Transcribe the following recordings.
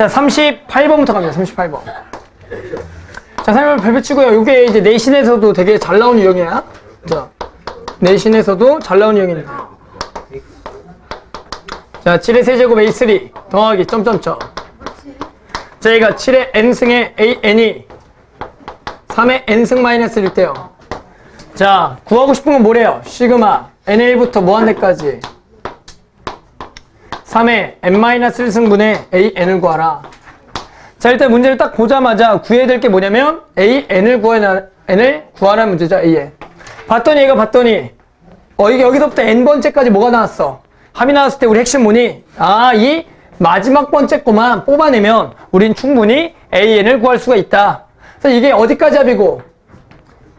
자, 38번부터 갑니다. 38번. 자, 설명 별표 치고요. 이게 이제 내신에서도 되게 잘 나온 유형이야. 자, 내신에서도 잘 나온 유형입니다. 자, 7의 세제곱 A3 더하기 점점점. 자, 얘가 7의 n승의 AN이 3의 n승 마이너스 1일 때요. 자, 구하고 싶은 건 뭐래요? 시그마 n1부터 무한대까지 3의 n-1승분의 an을 구하라. 자, 일단 문제를 딱 보자마자 구해야 될 게 뭐냐면 an을 구하라, n을 구하라는 문제죠, an. 봤더니 얘가 봤더니 어, 이게 여기서부터 n번째까지 뭐가 나왔어? 합이 나왔을 때 우리 핵심 뭐니? 아, 이 마지막 번째 거만 뽑아내면 우린 충분히 an을 구할 수가 있다. 그래서 이게 어디까지 합이고?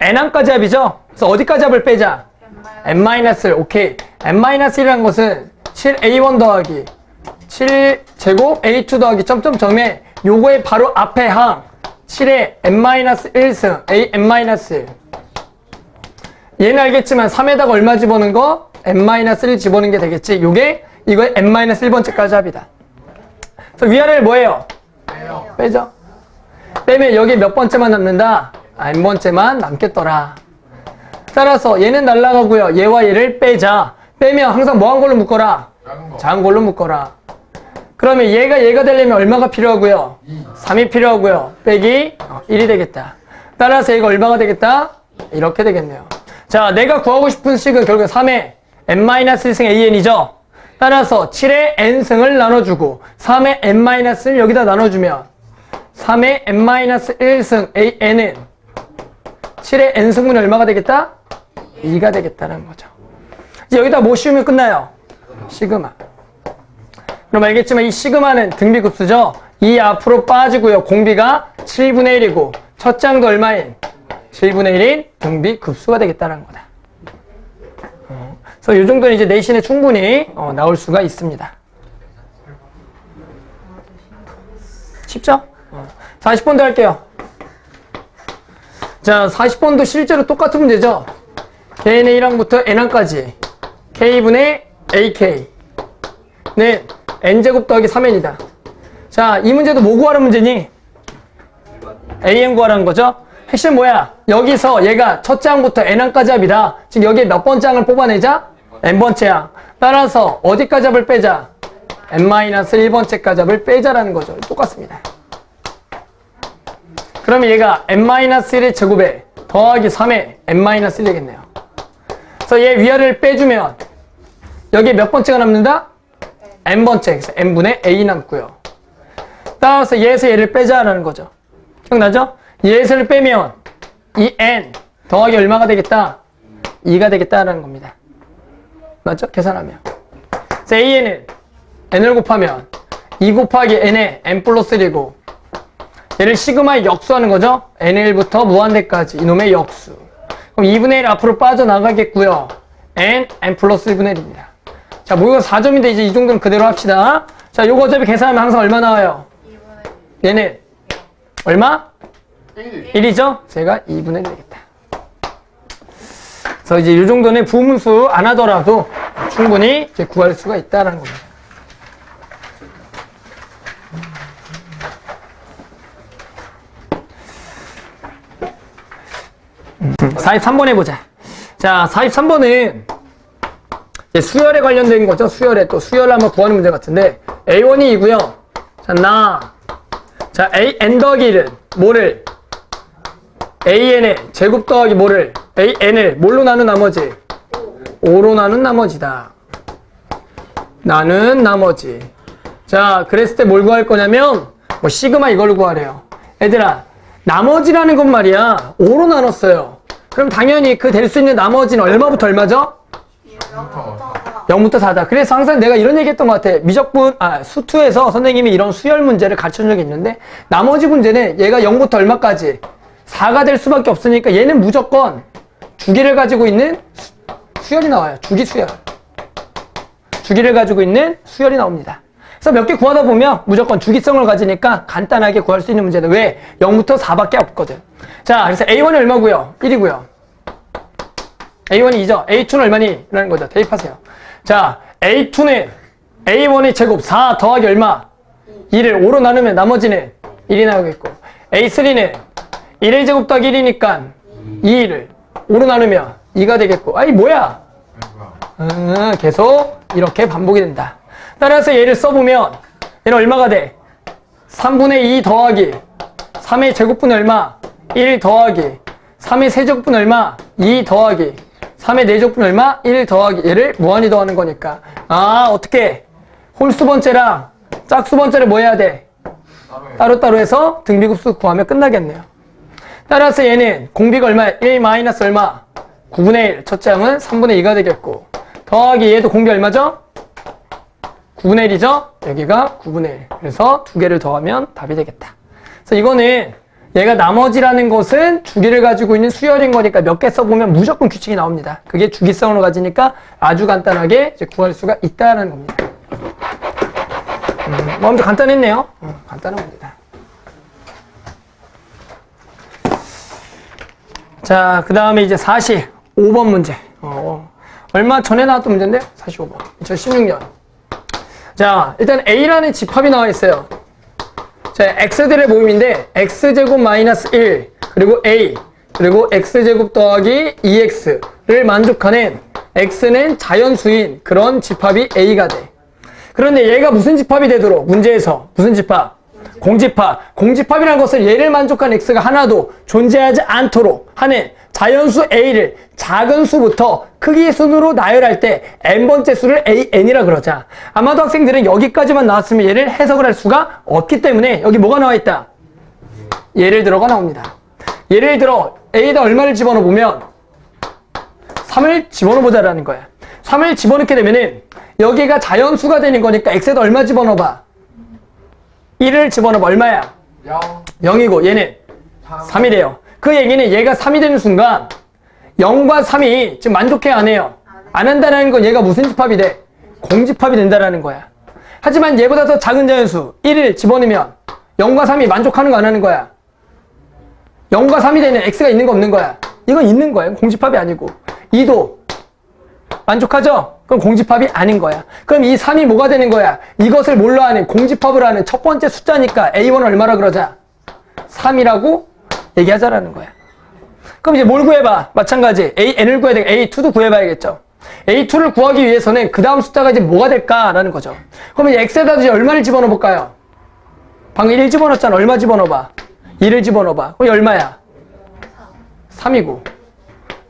n항까지 합이죠? 그래서 어디까지 합을 빼자? n-1, 오케이. n-1이라는 것은 7a1 더하기 7제곱 a2 더하기 점점점에 요거의 바로 앞에 항 7의 n-1승 a n-1 얘는 알겠지만 3에다가 얼마 집어넣은 거? n-1 집어넣은 게 되겠지. 요게 이거 n-1번째까지 합이다. 그래서 위아래를 뭐예요? 빼죠. 빼면 여기 몇 번째만 남는다? 아, n번째만 남겠더라. 따라서 얘는 날라가고요. 얘와 얘를 빼자. 빼면 항상 뭐한 걸로 묶어라? 작은 걸로 묶어라. 그러면 얘가 얘가 되려면 얼마가 필요하고요? 3이 필요하고요. 빼기 1이 되겠다. 따라서 얘가 얼마가 되겠다? 이렇게 되겠네요. 자, 내가 구하고 싶은 식은 결국 3의 n-1승 an이죠. 따라서 7의 n승을 나눠주고 3의 n-을 여기다 나눠주면 3의 n-1승 an은 7의 n승분이 얼마가 되겠다? 2가 되겠다는 거죠. 여기다 뭐 씌우면 끝나요? 시그마. 그럼 알겠지만 이 시그마는 등비급수죠? 이 앞으로 빠지고요. 공비가 7분의 1이고 첫 장도 얼마인? 7분의 1인 등비급수가 되겠다는 거다. 어, 그래서 이 정도는 이제 내신에 충분히 어, 나올 수가 있습니다. 쉽죠? 어, 40번도 할게요. 자, 40번도 실제로 똑같은 문제죠? k의 1항부터 n항까지 k분의 ak 는 n제곱 더하기 3n이다. 자, 이 문제도 뭐 구하는 문제니? an 구하라는 거죠? 핵심 뭐야? 여기서 얘가 첫 장부터 n항까지 합이다. 지금 여기에 몇 번째 항을 뽑아내자? n번째 항. 따라서 어디까지 합을 빼자? n-1번째까지 합을 빼자라는 거죠. 똑같습니다. 그러면 얘가 n-1의 제곱에 더하기 3에 n-1 되겠네요. 그래서 얘 위아래를 빼주면 여기에 몇 번째가 남는다? n번째. 그래서 n분의 a 남고요. 따라서 얘에서 얘를 빼자라는 거죠. 기억나죠? 얘에서를 빼면 이 n 더하기 얼마가 되겠다? 2가 되겠다라는 겁니다. 맞죠? 계산하면. 그래서 an은 n을 곱하면 2 곱하기 n에 n 플러스 1이고 얘를 시그마의 역수하는 거죠? n1부터 무한대까지 이놈의 역수. 그럼 2분의 1 앞으로 빠져나가겠고요. n, n 플러스 1분의 1입니다. 자, 모의가 4점인데 이제 이 정도는 그대로 합시다. 자, 요거 어차피 계산하면 항상 얼마 나와요? 얘는 얼마? 1 이죠? 제가 2분의 1 되겠다. 그래서 이제 이 정도는 부문수 안 하더라도 충분히 이제 구할 수가 있다는 겁니다. 43번 해보자. 자, 43번은 수열에 관련된 거죠. 수열에 또 수열을 한번 구하는 문제 같은데 A1이 이고요. 자, 나. 자, A, N 더하기 1은 뭐를? AN의 제곱 더하기 뭐를? AN을 뭘로 나눈 나머지? 5로 나눈 나머지다. 나는 나머지. 자, 그랬을 때 뭘 구할 거냐면 뭐 시그마 이걸로 구하래요. 얘들아, 나머지라는 건 말이야. 5로 나눴어요. 그럼 당연히 그 될 수 있는 나머지는 얼마부터 얼마죠? 0부터 4다. 그래서 항상 내가 이런 얘기 했던 것 같아. 미적분, 아, 수투에서 선생님이 이런 수열 문제를 가르쳐 준 적이 있는데, 나머지 문제는 얘가 0부터 얼마까지? 4가 될 수밖에 없으니까 얘는 무조건 주기를 가지고 있는 수, 수열이 나와요. 주기 수열. 주기를 가지고 있는 수열이 나옵니다. 그래서 몇 개 구하다 보면 무조건 주기성을 가지니까 간단하게 구할 수 있는 문제는 왜? 0부터 4밖에 없거든. 자, 그래서 A1이 얼마고요? 1이고요. A1이 2죠. A2는 얼마니? 라는 거죠. 대입하세요. 자, A2는 A1의 제곱 4 더하기 얼마? 2를 5로 나누면 나머지는 1이 나오겠고 A3는 1의 제곱 더하기 1이니까 2를 5로 나누면 2가 되겠고 아이 뭐야 음, 계속 이렇게 반복이 된다 따라서 얘를 써보면 얘는 얼마가 돼? 3분의 2 더하기 3의 제곱분 얼마? 1 더하기 3의 세제곱분 얼마? 2 더하기 3의 4제곱분 얼마? 1 더하기 얘를 무한히 더하는 거니까 아 어떻게 홀수 번째랑 짝수 번째를 뭐 해야 돼? 따로 따로 해서 등비급수 구하면 끝나겠네요 따라서 얘는 공비가 얼마야? 1 마이너스 얼마? 9분의 1 첫째 항은 3분의 2가 되겠고 더하기 얘도 공비 얼마죠? 9분의 1이죠? 여기가 9분의 1 그래서 두 개를 더하면 답이 되겠다 그래서 이거는 얘가 나머지라는 것은 주기를 가지고 있는 수열인 거니까 몇 개 써보면 무조건 규칙이 나옵니다. 그게 주기성을 가지니까 아주 간단하게 구할 수가 있다는 겁니다. 음, 뭐 아무튼 간단했네요. 어, 간단한 겁니다. 자, 그 다음에 이제 45번 문제. 어, 얼마 전에 나왔던 문제인데? 45번. 2016년. 자, 일단 A라는 집합이 나와 있어요. 자, x들의 모임인데 x제곱 마이너스 1 그리고 a 그리고 x제곱 더하기 2x를 만족하는 x는 자연수인 그런 집합이 a가 돼. 그런데 얘가 무슨 집합이 되도록 문제에서 무슨 집합? 공집합. 공집합이라는 것은 얘를 만족한 x가 하나도 존재하지 않도록 하는 자연수 a를 작은 수부터 크기 순으로 나열할 때 n번째 수를 an이라 그러자. 아마도 학생들은 여기까지만 나왔으면 얘를 해석을 할 수가 없기 때문에 여기 뭐가 나와 있다? 예를 들어가 나옵니다. 예를 들어 a에다 얼마를 집어넣어 보면 3을 집어넣어 보자라는 거야. 3을 집어넣게 되면은 여기가 자연수가 되는 거니까 x에다 얼마 집어넣어 봐? 1을 집어넣으면 얼마야? 0, 0이고 얘는 3 이래요. 그 얘기는 얘가 3이 되는 순간 0과 3이 지금 만족해 안 해요? 안 한다는 건 얘가 무슨 집합이 돼? 공집합이 된다라는 거야. 하지만 얘보다 더 작은 자연수 1을 집어넣으면 0과 3이 만족하는 거 안 하는 거야? 0과 3이 되는 x가 있는 거 없는 거야? 이건 있는 거야. 공집합이 아니고 2도 만족하죠? 그럼 공집합이 아닌 거야. 그럼 이 3이 뭐가 되는 거야? 이것을 뭘로 하는 공집합을 하는 첫 번째 숫자니까 A1은 얼마라 그러자? 3이라고 얘기하자라는 거야. 그럼 이제 뭘 구해봐? 마찬가지. AN을 구해야 돼. A2도 구해봐야겠죠. A2를 구하기 위해서는 그 다음 숫자가 이제 뭐가 될까라는 거죠. 그러면 X에다 이제 얼마를 집어넣어 볼까요? 방금 1 집어넣었잖아. 얼마 집어넣어봐? 2를 집어넣어봐. 그럼 얼마야? 3이고.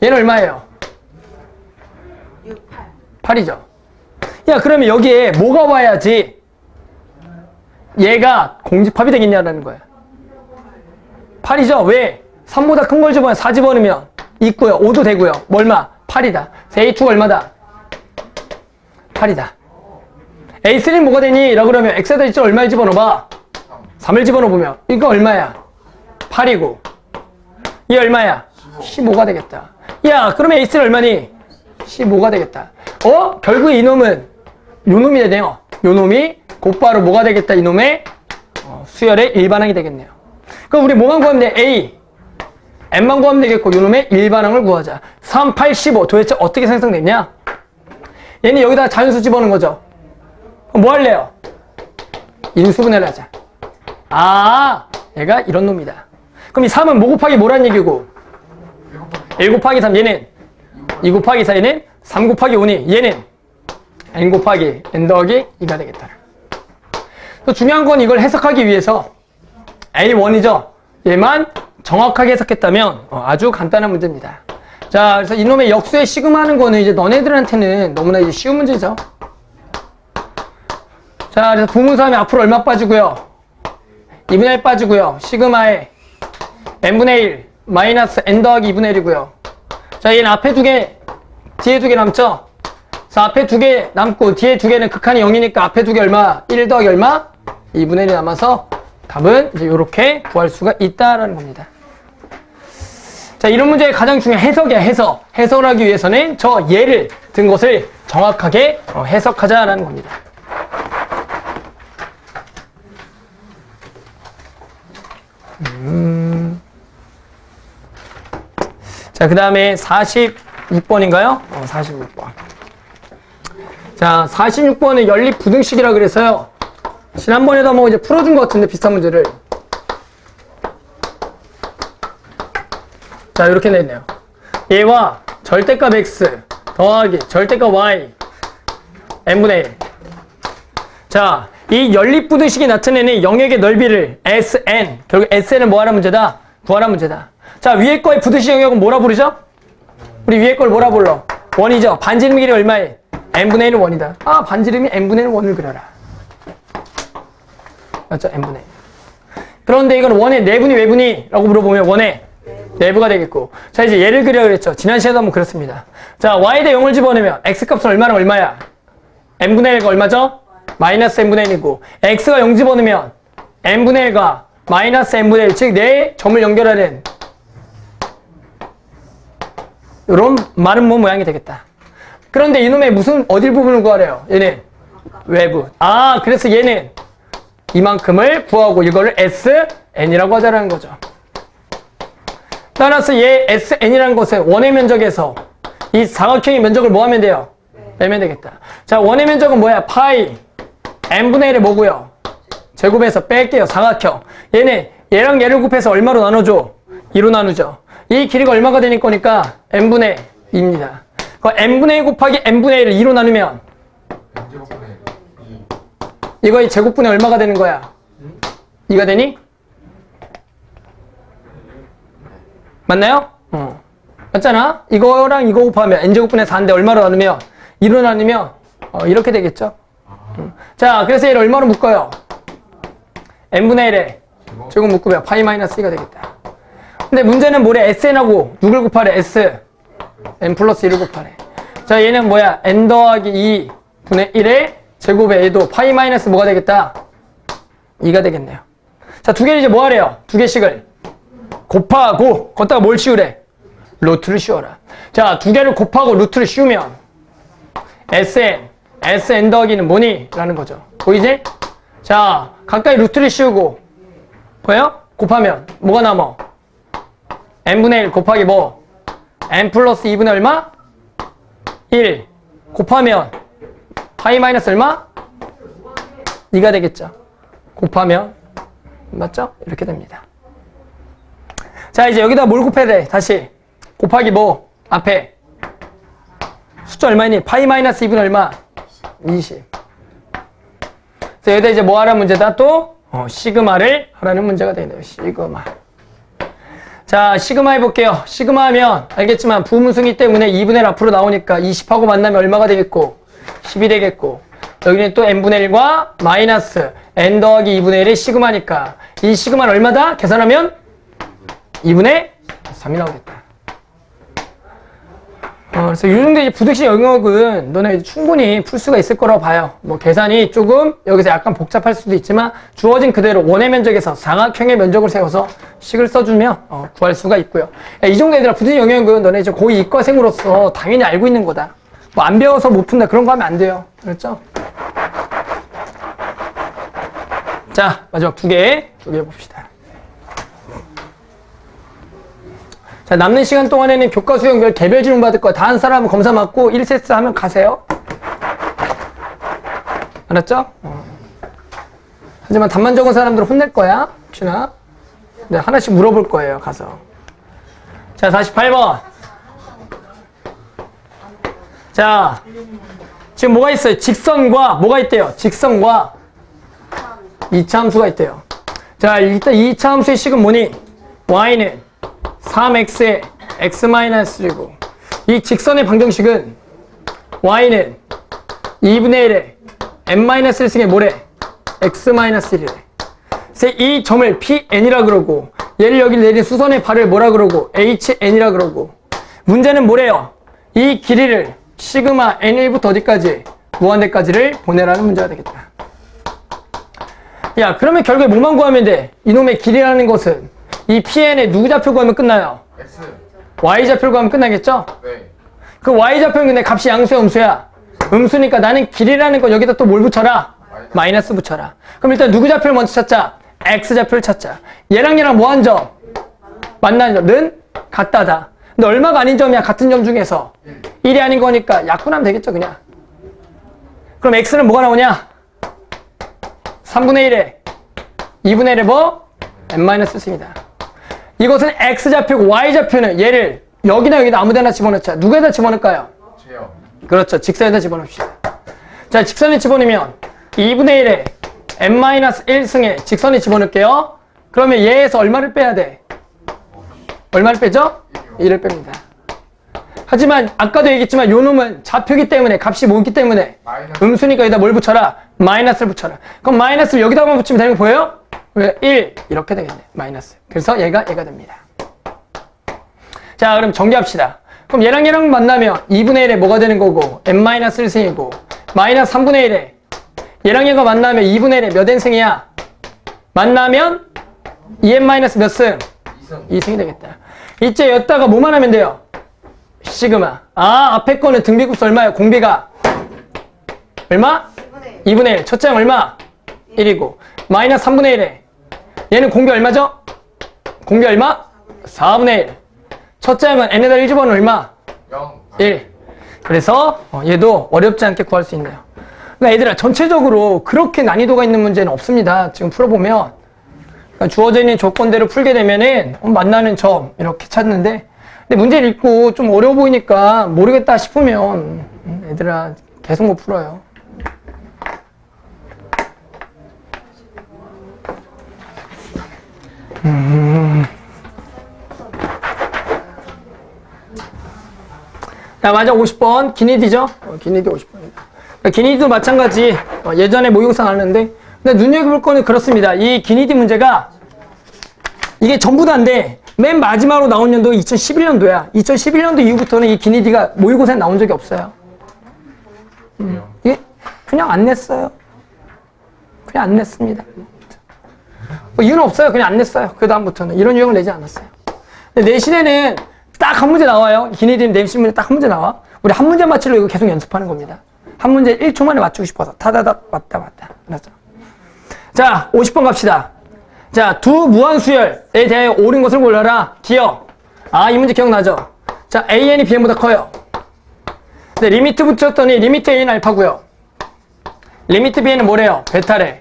얘는 얼마예요? 6, 8. 8이죠. 야, 그러면 여기에 뭐가 와야지 얘가 공집합이 되겠냐라는 거야. 8이죠? 왜? 3보다 큰 걸 집어넣으면 4 집어넣으면 있고요. 5도 되고요. 뭐 얼마? 8이다. A2가 얼마다? 8이다. A3는 뭐가 되니? 라고 그러면 X에다 있죠? 얼마를 집어넣어봐? 3을 집어넣으면 이거 얼마야? 8이고 이 얼마야? 15가 되겠다. 야, 그러면 A3는 얼마니? 15가 되겠다. 어? 결국 이놈은 요놈이 되네요. 요놈이 곧바로 뭐가 되겠다. 이놈의 어, 수열의 일반항이 되겠네요. 그럼 우리 뭐만 구하면 돼? A. N만 구하면 되겠고 요놈의 일반항을 구하자. 3, 8, 15 도대체 어떻게 생성됐냐? 얘는 여기다 자연수 집어넣은 거죠. 뭐 할래요? 인수분해를 하자. 아, 얘가 이런 놈이다. 그럼 이 3은 뭐 곱하기 뭐란 얘기고? 1 곱하기 3 얘는 2 곱하기 4 얘는 3 곱하기 5니 얘는 n 곱하기 n 더하기 2가 되겠다. 또 중요한 건 이걸 해석하기 위해서 A1이죠. 얘만 정확하게 해석했다면 어, 아주 간단한 문제입니다. 자, 그래서 이놈의 역수의 시그마하는 거는 이제 너네들한테는 너무나 이제 쉬운 문제죠. 자, 그래서 부문사하면 앞으로 얼마 빠지고요? 2분의 1 빠지고요. 시그마에 n분의 1 마이너스 n 더하기 2분의 1이고요. 자, 얘는 앞에 두 개, 뒤에 두 개 남죠? 자, 앞에 두 개 남고 뒤에 두 개는 극한이 0이니까 앞에 두 개 얼마? 1 더하기 얼마? 2분의 1이 남아서 답은 이제 이렇게 구할 수가 있다라는 겁니다. 자, 이런 문제의 가장 중요한 해석이야, 해석. 해석을 하기 위해서는 저 예를 든 것을 정확하게 어, 해석하자라는 겁니다. 자, 그 다음에 46번인가요? 어, 46번. 자, 46번은 연립 부등식이라 그래서요. 지난번에도 한번 이제 풀어준 것 같은데 비슷한 문제를 자 이렇게 내네요 얘와 절대값 x 더하기 절대값 y n분의 1 자, 이 연립부등식이 나타내는 영역의 넓이를 Sn, 결국 Sn을 뭐하는 문제다? 구하는 문제다. 자, 위에 거의 부등식 영역은 뭐라 부르죠? 우리 위에 걸 뭐라 불러? 원이죠. 반지름 길이 얼마에? n분의 1은 원이다. 아, 반지름이 n분의 1 원을 그려라. 맞죠? n분의 1. 그런데 이건 원의 내분이 외분이? 라고 물어보면 원의 내부가 되겠고. 자, 이제 얘를 그려 그랬죠. 지난 시간에도 한번 그렸습니다. 자, y 대 0을 집어넣으면 x 값은 얼마나 얼마야? n분의 1가 얼마죠? 마이너스 n분의 1이고 x가 0 집어넣으면 n분의 1가 마이너스 n분의 1, 즉네 점을 연결하는 이런 말은 뭐 모양이 되겠다. 그런데 이놈의 무슨 어딜 부분을 구하래요? 얘는 외부. 아, 그래서 얘는 이만큼을 구하고 이거를 SN이라고 하자라는 거죠. 따라서 얘 SN이라는 것은 원의 면적에서 이 사각형의 면적을 뭐 하면 돼요? 빼면 되겠다. 자, 원의 면적은 뭐야? 파이 n분의 1이 뭐고요? 제곱해서 뺄게요. 사각형. 얘는 얘랑 얘를 곱해서 얼마로 나눠줘? 2로 나누죠. 이 길이가 얼마가 되니 거니까 n분의 2입니다. 그 n분의 2 곱하기 n분의 1을 2로 나누면 제곱분의 2 이거의 제곱분의 얼마가 되는 거야? 2가 되니? 맞나요? 어. 맞잖아? 이거랑 이거 곱하면 n제곱분의 4인데 얼마로 나누면? 2로 나누면 어, 이렇게 되겠죠? 음. 자, 그래서 얘를 얼마로 묶어요? n분의 1에 제곱 묶으면 파이 마이너스 2가 되겠다. 근데 문제는 뭐래? sn하고 누굴 곱하래? s n 플러스 1을 곱하래. 자, 얘는 뭐야? n 더하기 2 분의 1의 제곱에 얘도 파이 마이너스 뭐가 되겠다? 2가 되겠네요. 자, 두 개를 이제 뭐 하래요? 두 개씩을 곱하고 걷다가 뭘 씌우래? 루트를 씌워라. 자, 두 개를 곱하고 루트를 씌우면 sn, sn 더하기는 뭐니? 라는 거죠. 보이지? 자, 가까이 루트를 씌우고 보여? 곱하면 뭐가 남어? N분의 1 곱하기 뭐? n 플러스 2분의 얼마? 1 곱하면 파이 마이너스 얼마? 2가 되겠죠. 곱하면 맞죠? 이렇게 됩니다. 자 이제 여기다 뭘 곱해야 돼? 다시 곱하기 뭐? 앞에 숫자 얼마니? 파이 마이너스 2분 얼마? 20. 그래서 여기다 이제 뭐 하라는 문제다? 또 어, 시그마를 하라는 문제가 되네요. 시그마. 자, 시그마 해볼게요. 시그마 하면 알겠지만 부문승이 때문에 2분의 1 앞으로 나오니까 20하고 만나면 얼마가 되겠고 10이 되겠고 여기는 또 n분의 1과 마이너스 n 더하기 2분의 1이 시그마니까 이 시그마는 얼마다? 계산하면 2분의 3이 나오겠다. 어, 그래서 이 정도 이제 부등식 영역은 너네 충분히 풀 수가 있을 거라고 봐요. 뭐 계산이 조금 여기서 약간 복잡할 수도 있지만 주어진 그대로 원의 면적에서 사각형의 면적을 세워서 식을 써주면 어, 구할 수가 있고요. 야, 이 정도 얘들아 부등식 영역은 너네 이제 고2 이과생으로서 당연히 알고 있는 거다. 뭐 안 배워서 못 푼다 그런 거 하면 안 돼요. 그렇죠? 자 마지막 두 개, 두 개 봅시다. 자, 남는 시간 동안에는 교과 수영별 개별 질문 받을 거야. 다 한 사람은 검사 맞고 1세트 하면 가세요. 알았죠? 어. 하지만 답만 적은 사람들은 혼낼 거야. 혹시나. 네, 하나씩 물어볼 거예요. 가서. 자, 48번. 자, 지금 뭐가 있어요? 직선과 뭐가 있대요? 직선과 이차함수가 있대요. 자, 일단 이차함수의 식은 뭐니? y는 3x의 x-3고 이 직선의 방정식은 y는 2분의 1에 n-1 승의 뭐래? x-1이래. 그래서 이 점을 pn이라 그러고 얘를 여기 내린 수선의 발을 뭐라 그러고 hn이라 그러고 문제는 뭐래요? 이 길이를 시그마 n1부터 어디까지? 무한대까지를 보내라는 문제가 되겠다. 야 그러면 결국에 뭐만 구하면 돼? 이놈의 길이라는 것은 이 PN에 누구 좌표 구하면 끝나요? X Y 좌표 구하면 끝나겠죠? 네 그 Y 좌표는 근데 값이 양수야 음수야? 음수니까 나는 길이라는 거 여기다 또 뭘 붙여라? 마이너스 붙여라. 그럼 일단 누구 좌표를 먼저 찾자? X 좌표를 찾자. 얘랑 얘랑 뭐 한 점? 만나는 점은 같다다. 근데 얼마가 아닌 점이야? 같은 점 중에서 1이 아닌 거니까 약분하면 되겠죠 그냥. 그럼 X는 뭐가 나오냐? 3분의 1에 2분의 1에 뭐? n-1입니다. 이것은 x좌표고 y좌표는 얘를 여기나 여기나 아무데나 집어넣자. 누구에다 집어넣을까요? 제요. 그렇죠. 직선에다 집어넣읍시다. 자, 직선에 집어넣으면 2분의 1에 n-1승에 직선에 집어넣을게요. 그러면 얘에서 얼마를 빼야 돼? 얼마를 빼죠? 1을 뺍니다. 하지만 아까도 얘기했지만 요 놈은 좌표기 때문에 값이 뭐기 때문에. 음수니까 여기다 뭘 붙여라? 마이너스를 붙여라. 그럼 마이너스를 여기다만 붙이면 되는 거 보여요? 왜? 1 이렇게 되겠네. 마이너스. 그래서 얘가 얘가 됩니다. 자 그럼 정리합시다. 그럼 얘랑 얘랑 만나면 2분의 1에 뭐가 되는 거고 n-1승이고 마이너스 3분의 1에 얘랑 얘가 만나면 2분의 1에 몇 n승이야? 만나면 2n 몇 승? 2승. 2승이 되겠다. 이제 여기다가 뭐만 하면 돼요? 시그마. 아, 앞에 거는 등비급수 얼마예요? 공비가 얼마? 2분의 2분의 1. 첫째 항 얼마? 1이고. 마이너스 3분의 1에. 얘는 공비 얼마죠? 공비 얼마? 4분의 1. 첫째 항은 n에다 1 집어넣으면 얼마? 0. 1. 그래서 어, 얘도 어렵지 않게 구할 수 있네요. 그러니까 얘들아 전체적으로 그렇게 난이도가 있는 문제는 없습니다. 지금 풀어보면 그러니까 주어져 있는 조건대로 풀게 되면은 어, 만나는 점 이렇게 찾는데 근데 문제를 읽고 좀 어려워 보이니까 모르겠다 싶으면 음, 얘들아 계속 못 풀어요. 자, 맞아 50번 기니디죠? 어, 기니디 50번입니다. 기니디도 마찬가지 어, 예전에 모의고사 나왔는데 근데 눈여겨볼 거는 그렇습니다. 이 기니디 문제가 이게 전부 다인데 맨 마지막으로 나온 연도가 2011년도야. 2011년도 이후부터는 이 기니디가 모의고사에 나온 적이 없어요. 왜요? 이게 그냥 안 냈어요. 그냥 안 냈습니다. 뭐 이유는 없어요. 그냥 안 냈어요. 그 다음부터는 이런 유형을 내지 않았어요. 내신에는 딱 한 문제 나와요. 기니디는 내신 문제 딱한 문제 나와. 우리 한 문제 맞추려고 이거 계속 연습하는 겁니다. 한 문제 1초 만에 맞추고 싶어서 타다닥 왔다 왔다. 알았죠? 자, 50번 갑시다. 자, 두 무한수열에 대해 옳은 것을 골라라. 기억. 아, 이 문제 기억나죠? 자, AN이 BN보다 커요. 근데 리미트 붙였더니 리미트 A는 알파고요. 리미트 B는 뭐래요? 베타래.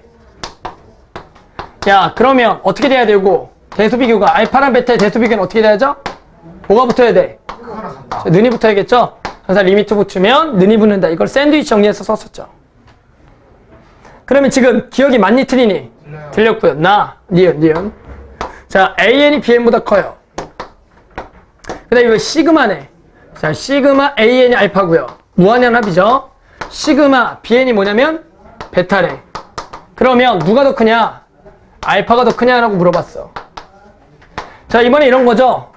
야, 그러면 어떻게 돼야 되고 대수비교가 알파랑 베타의 대수비교는 어떻게 돼야죠? 뭐가 붙어야 돼? 자, 는이 붙어야겠죠? 항상 리미트 붙이면 는이 붙는다. 이걸 샌드위치 정리해서 썼었죠. 그러면 지금 기억이 맞니 틀리니? 틀렸고요. 나, 니은, 니은. 자, AN이 BN보다 커요. 그 다음에 이거 시그마네. 자, 시그마 AN이 알파고요. 무한연합이죠. 시그마 BN이 뭐냐면 베타래. 그러면 누가 더 크냐? 알파가 더 크냐라고 물어봤어. 자, 이번에 이런 거죠.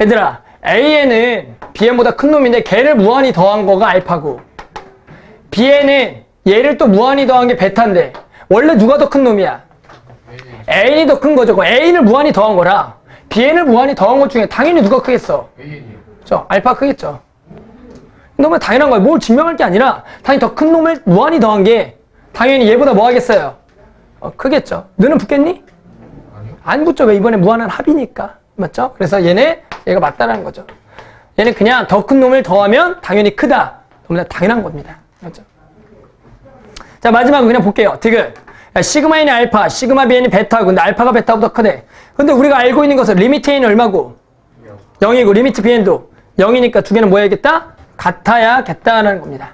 얘들아, AN은 BN보다 큰 놈인데 걔를 무한히 더한 거가 알파고 BN은 얘를 또 무한히 더한 게 베타인데 원래 누가 더 큰 놈이야? A는 A이 더 큰 거죠. A를 무한히 더한 거라 BN을 무한히 더한 것 중에 당연히 누가 크겠어? 저 알파 크겠죠. 너무 당연한 거예요. 뭘 증명할 게 아니라 당연히 더 큰 놈을 무한히 더한 게 당연히 얘보다 뭐 하겠어요? 어, 크겠죠. 너는 붙겠니? 아니요. 안 붙죠. 왜 이번에 무한한 합이니까. 맞죠? 그래서 얘네, 얘가 맞다라는 거죠. 얘는 그냥 더 큰 놈을 더하면 당연히 크다. 너무나 당연한 겁니다. 맞죠? 자, 마지막으로 그냥 볼게요. 디귿. 야, 시그마 N이 알파, 시그마 Bn이 베타고, 근데 알파가 베타보다 크대. 근데 우리가 알고 있는 것은 리미트 A는 얼마고? 0이고, 리미트 Bn도 0이니까 두 개는 뭐 해야겠다? 같아야겠다라는 겁니다.